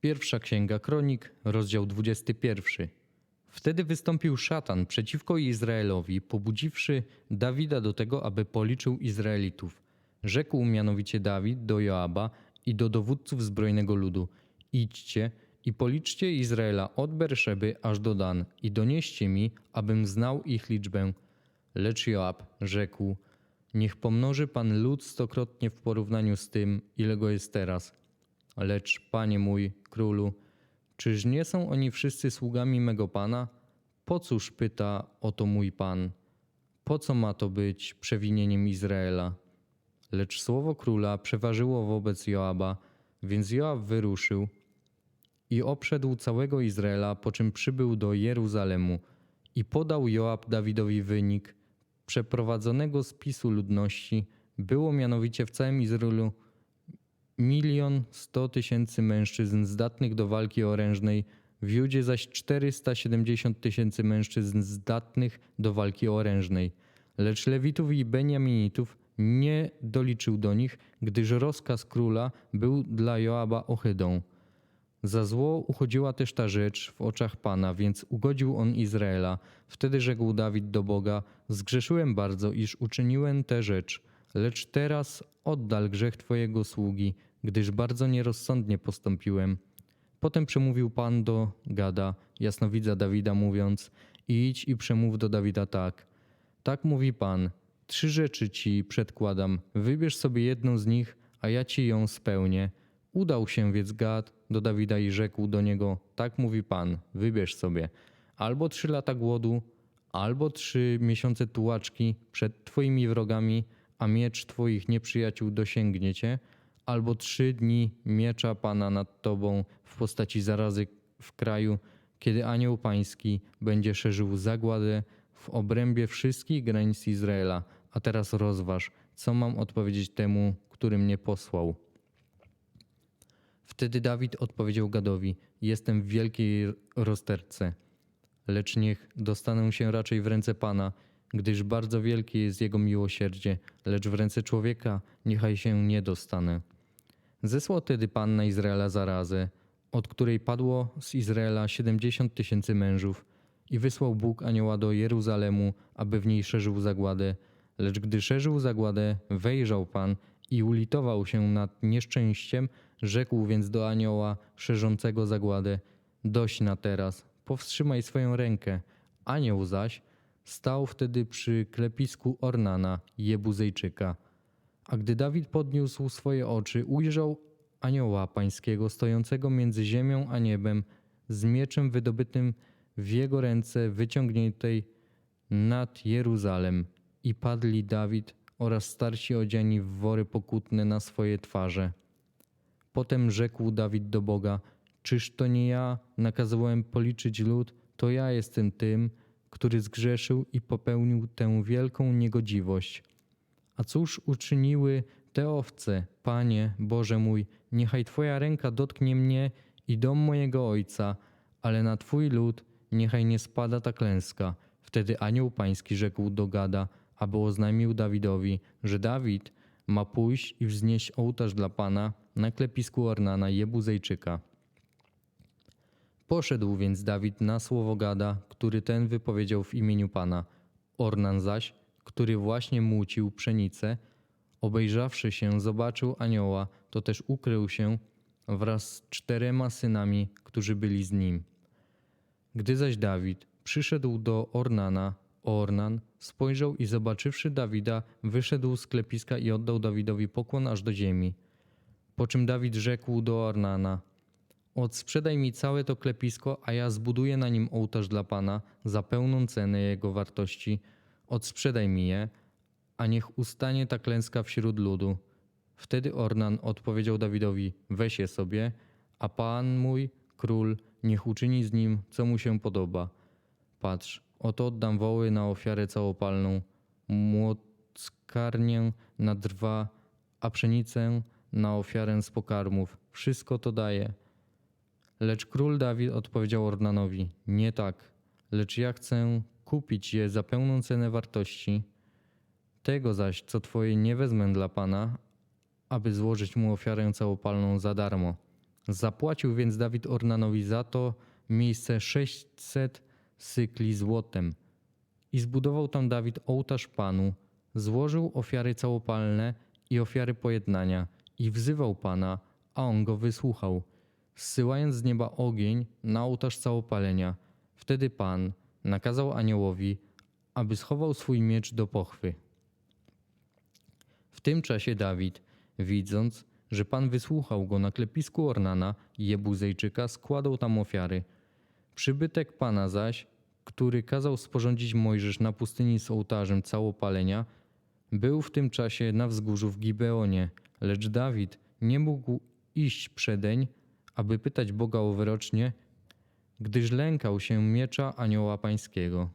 Pierwsza księga Kronik, rozdział 21. Wtedy wystąpił szatan przeciwko Izraelowi, pobudziwszy Dawida do tego, aby policzył Izraelitów. Rzekł mianowicie Dawid do Joaba i do dowódców zbrojnego ludu: Idźcie i policzcie Izraela od Berszeby aż do Dan i donieście mi, abym znał ich liczbę. Lecz Joab rzekł: Niech pomnoży Pan lud stokrotnie w porównaniu z tym, ile go jest teraz. Lecz, panie mój, królu, czyż nie są oni wszyscy sługami mego pana? Po cóż pyta o to mój pan? Po co ma to być przewinieniem Izraela? Lecz słowo króla przeważyło wobec Joaba, więc Joab wyruszył i obszedł całego Izraela, po czym przybył do Jeruzalemu i podał Joab Dawidowi wynik przeprowadzonego spisu ludności. Było mianowicie w całym Izraelu milion sto tysięcy mężczyzn zdatnych do walki orężnej, w Judzie zaś 470 tysięcy mężczyzn zdatnych do walki orężnej. Lecz Lewitów i Beniaminitów nie doliczył do nich, gdyż rozkaz króla był dla Joaba ohydą. Za zło uchodziła też ta rzecz w oczach Pana, więc ugodził on Izraela. Wtedy rzekł Dawid do Boga: Zgrzeszyłem bardzo, iż uczyniłem tę rzecz, lecz teraz oddal grzech Twojego sługi, gdyż bardzo nierozsądnie postąpiłem. Potem przemówił Pan do Gada, jasnowidza Dawida, mówiąc: Idź i przemów do Dawida tak. Tak mówi Pan: Trzy rzeczy ci przedkładam, wybierz sobie jedną z nich, a ja ci ją spełnię. Udał się więc Gad do Dawida i rzekł do niego: Tak mówi Pan, wybierz sobie albo trzy lata głodu, albo trzy miesiące tułaczki przed twoimi wrogami, a miecz twoich nieprzyjaciół dosięgnie cię, albo trzy dni miecza Pana nad tobą w postaci zarazy w kraju, kiedy anioł pański będzie szerzył zagładę w obrębie wszystkich granic Izraela. A teraz rozważ, co mam odpowiedzieć temu, który mnie posłał. Wtedy Dawid odpowiedział Gadowi: Jestem w wielkiej rozterce, lecz niech dostanę się raczej w ręce Pana, gdyż bardzo wielkie jest jego miłosierdzie, lecz w ręce człowieka niechaj się nie dostanę. Zesłał tedy Pan na Izraela zarazę, od której padło z Izraela siedemdziesiąt tysięcy mężów, i wysłał Bóg anioła do Jeruzalemu, aby w niej szerzył zagładę. Lecz gdy szerzył zagładę, wejrzał Pan i ulitował się nad nieszczęściem, rzekł więc do anioła szerzącego zagładę: Dość na teraz, powstrzymaj swoją rękę. Anioł zaś stał wtedy przy klepisku Ornana, Jebuzejczyka. A gdy Dawid podniósł swoje oczy, ujrzał anioła pańskiego stojącego między ziemią a niebem, z mieczem wydobytym w jego ręce wyciągniętej nad Jeruzalem. I padli Dawid oraz starsi odziani w wory pokutne na swoje twarze. Potem rzekł Dawid do Boga: Czyż to nie ja nakazałem policzyć lud? To ja jestem tym, który zgrzeszył i popełnił tę wielką niegodziwość. A cóż uczyniły te owce, Panie Boże mój? Niechaj Twoja ręka dotknie mnie i dom mojego ojca, ale na Twój lud niechaj nie spada ta klęska. Wtedy anioł pański rzekł do Gada, aby oznajmił Dawidowi, że Dawid ma pójść i wznieść ołtarz dla Pana na klepisku Ornana Jebuzejczyka. Poszedł więc Dawid na słowo Gada, który ten wypowiedział w imieniu Pana. Ornan zaś, który właśnie młócił pszenicę, obejrzawszy się, zobaczył anioła, to też ukrył się wraz z czterema synami, którzy byli z nim. Gdy zaś Dawid przyszedł do Ornana, Ornan spojrzał i zobaczywszy Dawida, wyszedł z klepiska i oddał Dawidowi pokłon aż do ziemi. Po czym Dawid rzekł do Ornana: Odsprzedaj mi całe to klepisko, a ja zbuduję na nim ołtarz dla Pana za pełną cenę jego wartości. Odsprzedaj mi je, a niech ustanie ta klęska wśród ludu. Wtedy Ornan odpowiedział Dawidowi: Weź je sobie, a Pan mój, król, niech uczyni z nim, co mu się podoba. Patrz, oto oddam woły na ofiarę całopalną, młockarnię na drwa, a pszenicę na ofiarę z pokarmów. Wszystko to daję. Lecz król Dawid odpowiedział Ornanowi: Nie tak, lecz ja chcę kupić je za pełną cenę wartości. Tego zaś, co twoje, nie wezmę dla pana, aby złożyć mu ofiarę całopalną za darmo. Zapłacił więc Dawid Ornanowi za to miejsce 600 sykli złotem. I zbudował tam Dawid ołtarz Panu, złożył ofiary całopalne i ofiary pojednania i wzywał Pana, a on go wysłuchał, zsyłając z nieba ogień na ołtarz całopalenia. Wtedy Pan nakazał aniołowi, aby schował swój miecz do pochwy. W tym czasie Dawid, widząc, że Pan wysłuchał go na klepisku Ornana Jebuzejczyka, składał tam ofiary. Przybytek Pana zaś, który kazał sporządzić Mojżesz na pustyni z ołtarzem całopalenia, był w tym czasie na wzgórzu w Gibeonie, lecz Dawid nie mógł iść przedeń, aby pytać Boga o wyrocznie, gdyż lękał się miecza anioła pańskiego.